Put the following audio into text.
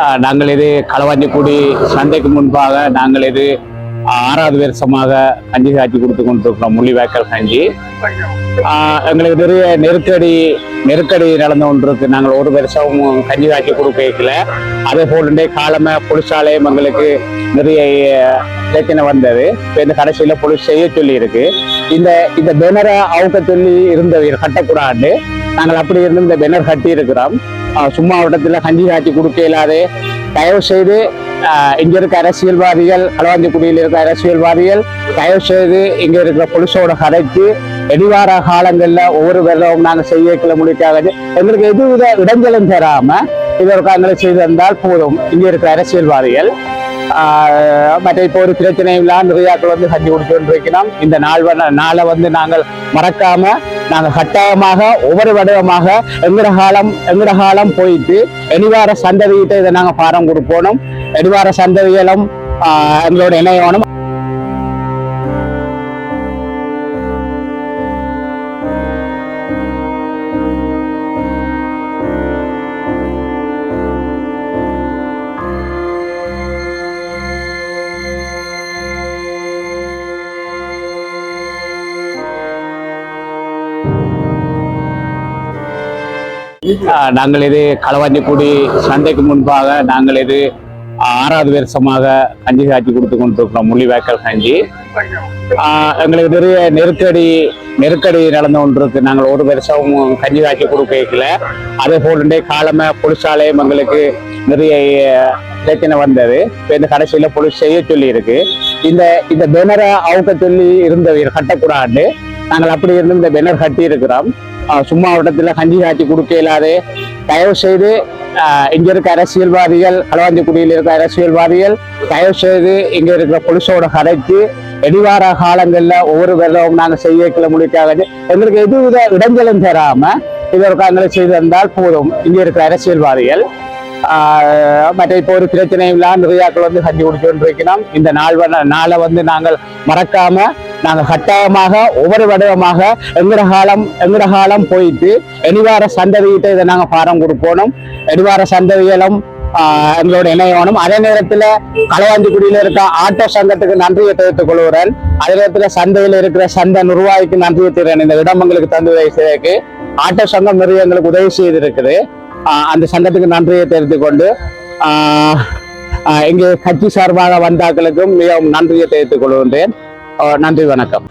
ஆஹ் நாங்கள் இது களவாஞ்சிக்குடி சந்தைக்கு முன்பாக நாங்கள் இது ஆறாவது வருஷமாக கஞ்சி காய்ச்சி கொடுத்து கொண்டிருக்கிறோம் முள்ளிவாய்க்கால் கஞ்சி. ஆஹ் எங்களுக்கு நிறைய நெருக்கடி நெருக்கடி நடந்து கொண்டிருக்கு. நாங்கள் ஒரு வருஷம் கஞ்சி காய்ச்சி கொடுக்கல அதே போலண்டே காலமே பொலிசாலையும் எங்களுக்கு நிறைய பிரச்சனை வந்தது. இப்போ இந்த கடைசியில் பொலிஸ் செய்ய சொல்லி இருக்கு இந்த இந்த பெனரை அவுக்க சொல்லி இருந்தவர் கட்டக்கூடாது. நாங்கள் அப்படி இருந்து இந்த பெனர் கட்டி இருக்கிறோம் சும்மா இடத்துல கஞ்சி காய்ச்சி கொடுக்க இல்லாதே தயவு செய்து இங்கே இருக்க அரசியல்வாதிகள் களவாஞ்சிக்குடியில் இருக்க அரசியல்வாதிகள் தயவு செய்து இங்கே இருக்கிற பொலிசோட கரைக்கு எதிர்வார காலங்களில் ஒவ்வொரு வருடமும் நாங்கள் செய்யக்கல முடிக்காக எங்களுக்கு எதுவித இடைஞ்சலும் தராமல் இதற்காக செய்திருந்தால் செய்து போதும். இங்கே இருக்கிற அரசியல்வாதிகள் மற்ற இப்போ ஒரு பிரச்சனையும் இல்லாம நிறையாக்கள் வந்து கஞ்சி குடிச்சு இந்த நாள் நாளை வந்து நாங்கள் மறக்காம நாங்கள் கட்டாயமாக ஒவ்வொரு வடிவமாக எங்கிற காலம் எங்கிற காலம் போயிட்டு எனிவார சந்ததியிட்ட இதை நாங்கள் பாரம் கொடுப்போனும் எனிவார சந்ததிகளும் எங்களோட இணையவனும் நாங்கள் இது களவாஞ்சிக்குடி சந்தைக்கு முன்பாக நாங்கள் இது ஆறாவது வருஷமாக கஞ்சி காய்ச்சி கொடுத்து கொண்டிருக்கிறோம் முள்ளிவாய்க்கால் கஞ்சி. ஆஹ் எங்களுக்கு நிறைய நெருக்கடி நெருக்கடி நடந்து கொண்டிருக்கு. நாங்கள் ஒரு வருஷம் கஞ்சி காய்ச்சி கொடுக்கல அதே போல காலமே பொலிசாலையும் எங்களுக்கு நிறைய பிரச்சனை வந்தது. இப்போ இந்த கடைசியில் பொலிஸ் செய்ய சொல்லி இருக்கு இந்த இந்த பெனரை அவுக்க சொல்லி இருந்தவர் கட்டக்கூடாது. நாங்கள் அப்படி இருந்து இந்த பெனர் கட்டி இருக்கிறோம் சும்மா வட்டத்தில் கஞ்சி காய்ச்சி கொடுக்க இயலாது. தயவு செய்து இங்கே இருக்க அரசியல்வாதிகள் களவாஞ்சிக்குடியில் இருக்க அரசியல்வாதிகள் தயவு செய்து இங்கே இருக்கிற பொலிசோட கரைச்சு எதிர்வார காலங்களில் ஒவ்வொரு வருடமும் நாங்கள் செய்யக்கல முடிக்காது எங்களுக்கு எதுவித இடைஞ்சலும் தராமல் இதற்கு எங்களை செய்து போதும். இங்கே இருக்கிற அரசியல்வாதிகள் மற்ற இப்போ ஒரு பிரச்சனையும் இல்லாமல் நிறையாக்கள் வந்து கஞ்சி குடிச்சு கொண்டிருக்கிறோம் இந்த நாள் நாளை வந்து நாங்கள் மறக்காமல் நாங்கள் கட்டாயமாக ஒவ்வொரு வடிவமாக எங்கட காலம் எங்கட காலம் போயிட்டு எனிவார சந்ததிகிட்ட இதை நாங்கள் பாரம் கொடுப்போனும் எனிவார சந்ததிகளும் ஆஹ் எங்களோட இணையவனும் அதே நேரத்துல களவாஞ்சிக்குடியில இருக்க ஆட்டோ சங்கத்துக்கு நன்றியை தெரிவித்துக் கொள்கிறேன். அதே நேரத்துல சந்தையில இருக்கிற சந்தை நிர்வாகிக்கு நன்றியை தெரிவிக்கிறேன். இந்த இடம் எங்களுக்கு தந்து உதவி செய்யறதுக்கு ஆட்டோ சங்கம் நிறைய எங்களுக்கு உதவி செய்திருக்குது. ஆஹ் அந்த சங்கத்துக்கு நன்றியை தெரிவித்துக் கொண்டு ஆஹ் இங்கே கட்சி சார்பாக வந்தாக்களுக்கும் மிகவும் நன்றியை தெரிவித்துக் கொள்கின்றேன். நன்றி வணக்கம்.